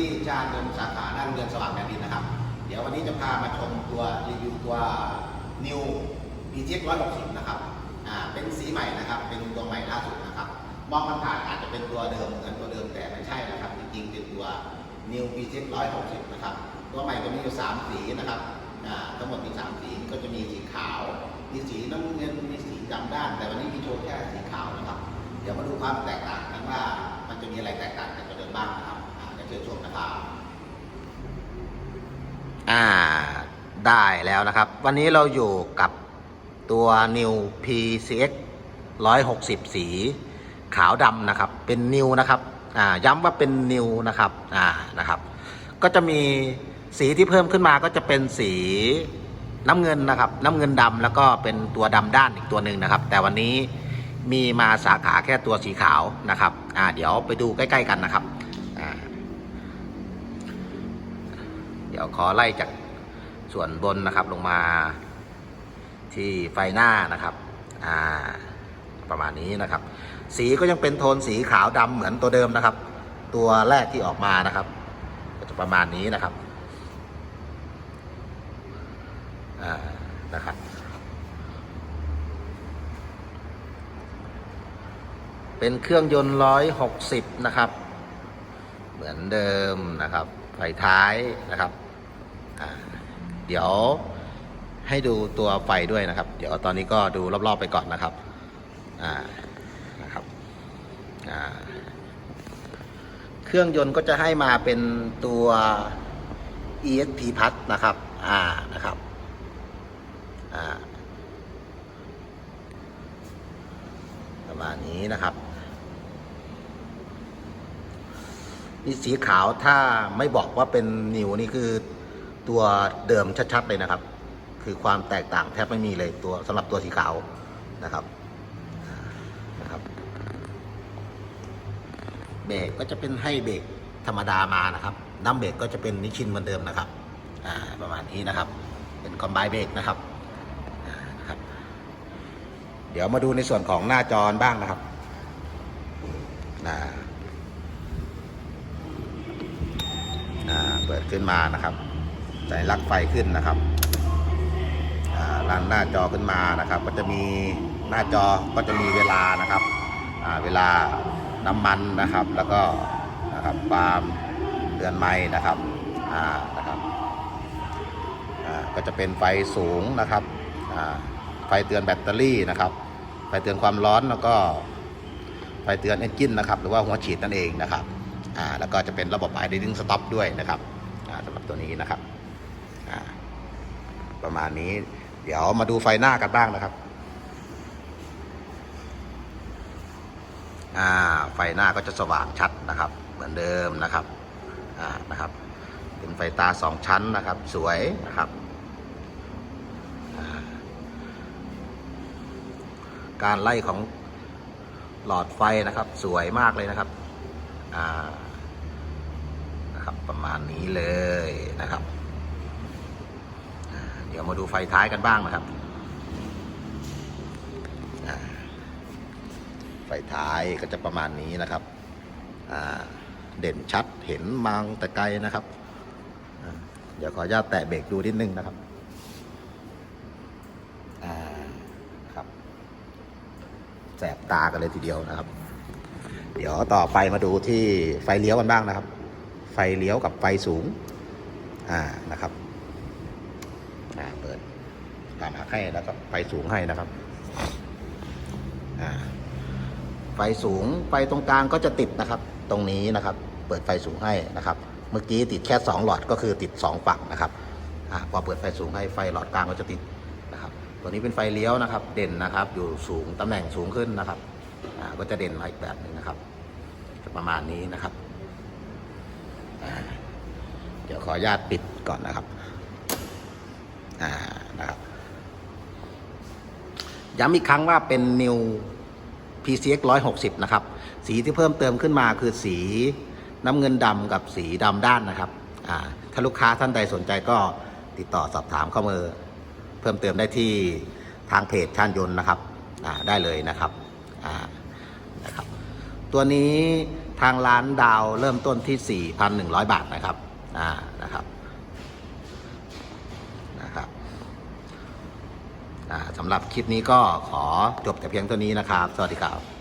ที่ชาญยนต์สาขาหน้าโรงเรียนสว่างแผ่นดินนะครับ เดี๋ยววันนี้จะพามาชมตัวรีวิวตัว New b t x 160 นะครับอ่าเป็นสีใหม่นะครับ เป็นตัวใหม่ล่าสุดนะครับมองผ่านอาจจะเป็นตัวเดิมเหมือนตัวเดิมแต่ไม่ใช่นะครับ จริงๆเป็นตัว New b t x 160 นะครับ ตัวใหม่จะมีอยู่ 3 สีนะครับอ่าทั้งหมดมี 3 สีก็จะมีสีขาว มีสีน้ำเงินมีสีดำด้าน แต่วันนี้มีโชว์แค่สีขาวนะครับ เดี๋ยวมาดูความแตกต่างกันว่ามันจะมีอะไรแตกต่างจากตัวเดิมบ้างนะครับ เชิญชมนะครับอ่าได้แล้วนะครับ วันนี้เราอยู่กับตัว New PCX 160 สีขาวดำนะครับ เป็น New นะครับอ่าย้ำว่าเป็น New นะครับอ่านะครับ ก็จะมีสีที่เพิ่มขึ้นมาก็จะเป็นสีน้ำเงินนะครับ น้ำเงินดำแล้วก็เป็นตัวดำด้านอีกตัวหนึ่งนะครับ แต่วันนี้มีมาสาขาแค่ตัวสีขาวนะครับอ่าเดี๋ยวไปดูใกล้ ๆ กันนะครับอ่า เดี๋ยวขอไล่จากส่วนบนนะครับลงมาที่ไฟหน้านะครับ อ่า ประมาณนี้นะครับ สีก็ยังเป็นโทนสีขาวดำเหมือนตัวเดิมนะครับ ตัวแรกที่ออกมานะครับ ก็จะประมาณนี้นะครับ อ่า นะครับเป็นเครื่องยนต์ร้อยหกสิบนะครับ เหมือนเดิมนะครับ ไฟท้ายนะครับเดี๋ยวให้ดูตัวไฟด้วยนะครับ เดี๋ยวตอนนี้ก็ดูรอบๆไปก่อนนะครับนะครับเครื่องยนต์ก็จะให้มาเป็นตัว ESP Plus นะครับอ่านะครับประมาณนี้นะครับ นี่สีขาวถ้าไม่บอกว่าเป็นนิวนี่คือตัวเดิมชัดๆเลยนะครับ คือความแตกต่างแทบไม่มีเลยตัวสำหรับตัวสีขาวนะครับนะครับเบรกก็จะเป็นให้เบรกธรรมดามานะครับน้ำเบรกก็จะเป็นนิชินเหมือนเดิมนะครับอ่าประมาณนี้นะครับ เป็นคอมไบเบรกนะครับนะครับ เดี๋ยวมาดูในส่วนของหน้าจอบ้างนะครับอ่า อ่าเปิ ดขึ้นมานะครับใส่ลักไฟขึ้นนะครับอ่าลันหน้าจอขึ้นมานะครับ ก็จะมีหน้าจอก็จะมีเวลานะครับเวลาน้ำมันนะครับ แล้วก็นะครับความเตือนไม้นะครับอ่านะครับอ่าก็จะเป็นไฟสูงนะครับอ่าไฟเตือนแบตเตอรี่นะครับไฟเตือนความร้อนแล้วก็ไฟเตือนเอนจินนะครับ หรือว่าหัวฉีดนั่นเองนะครับอ่าแล้วก็จะเป็นระบบ idling stop ด้วยนะครับำหรับตัวนี้นะครับประมาณนี้ เดี๋ยวมาดูไฟหน้ากันบ้างนะครับไฟหน้าก็จะสว่างชัดนะครับ เหมือนเดิมนะครับนะครับเป็นไฟตาสองชั้นนะครับ สวยนะครับการไล่ของหลอดไฟนะครับ สวยมากเลยนะครับ อ่านะครับ ประมาณนี้เลยนะครับ เดี๋ยวมาดูไฟท้ายกันบ้างนะครับ ไฟท้ายก็จะประมาณนี้นะครับ เด่นชัดเห็นมังแต่ไกลนะครับ เดี๋ยวขออนุญาตแตะเบรกดูนิดนึงนะครับครับ แสบตากันเลยทีเดียวนะครับ เดี๋ยวต่อไปมาดูที่ไฟเลี้ยวกันบ้างนะครับ ไฟเลี้ยวกับไฟสูงอ่านะครับอ่าเปิดตามหักให้แล้วก็ไฟสูงให้นะครับอ่าไฟสูงไฟตรงกลางก็จะติดนะครับ ตรงนี้นะครับ เปิดไฟสูงให้นะครับ เมื่อกี้ติดแค่ 2 หลอดก็คือติด 2 ฝั่งนะครับอ่าพอเปิดไฟสูงให้ไฟหลอดกลางก็จะติดนะครับตัวนี้เป็นไฟเลี้ยวนะครับ เด่นนะครับ อยู่สูงตำแหน่งสูงขึ้นนะครับอ่าก็จะเด่นมาอีกแบบหนึ่งนะครับ จะประมาณนี้นะครับ เดี๋ยวขออนุญาตปิดก่อนนะครับอ่านะครับย้ำอีกครั้งว่าเป็น New PCX 160 นะครับ สีที่เพิ่มเติมขึ้นมาคือสีน้ำเงินดำกับสีดำด้านนะครับอ่าถ้าลูกค้าท่านใดสนใจก็ติดต่อสอบถามเข้ามาเพิ่มเติมได้ที่ทางเพจช่านยนต์นะครับอ่าได้เลยนะครับนะครับ ตัวนี้ ทางร้านดาวเริ่มต้นที่ 4,100 บาทนะครับ อ่า นะครับ นะครับ อ่าสำหรับคลิปนี้ก็ขอจบแต่เพียงเท่านี้นะครับ สวัสดีครับ